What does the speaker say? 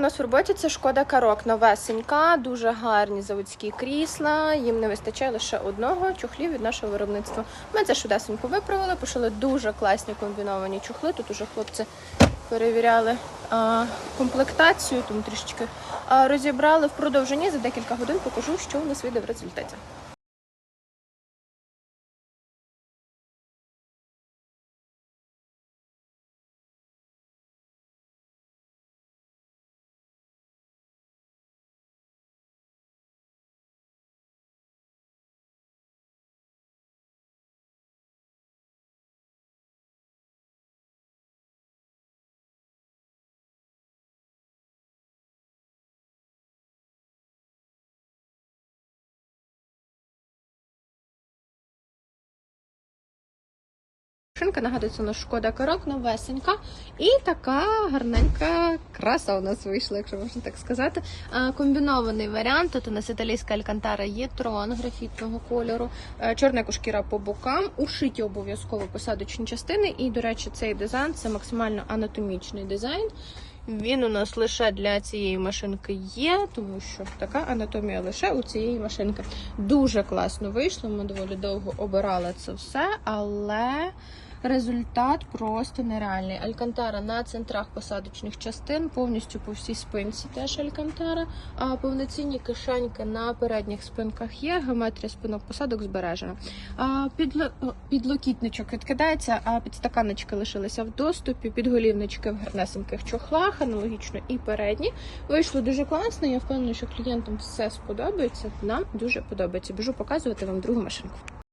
У нас в роботі це шкода карок, новесенька, дуже гарні заводські крісла. Їм не вистачає лише одного чохлів від нашого виробництва. Ми це швидесенько виправили, пошили дуже класні комбіновані чохли. Тут уже хлопці перевіряли а, комплектацію, тому трішечки а, розібрали в продовженні за декілька годин. Покажу, що у нас вийде в результаті. Шинка нагадує, це у нас шкода корок, новесенька. І така гарненька краса у нас вийшла, якщо можна так сказати. Комбінований варіант. Тут у нас італійська алькантара є трон графітного кольору, чорна кошкіра по бокам, ушиті обов'язково посадочні частини. І, до речі, цей дизайн це максимально анатомічний дизайн. Він у нас лише для цієї машинки є, тому що така анатомія лише у цієї машинки. Дуже класно вийшло. Ми доволі довго обирали це все, але результат просто нереальний. Алькантара на центрах посадочних частин, повністю по всій спинці теж алькантара. А повноцінні кишеньки на передніх спинках є. Геометрія спинок посадок збережена. А підло... підлокітничок відкидається, а підстаканнички лишилися в доступі. Підголівнички в гарнесеньких чохлах, аналогічно і передні. Вийшло дуже класно. Я впевнена, що клієнтам все сподобається. Нам дуже подобається. Біжу показувати вам другу машинку.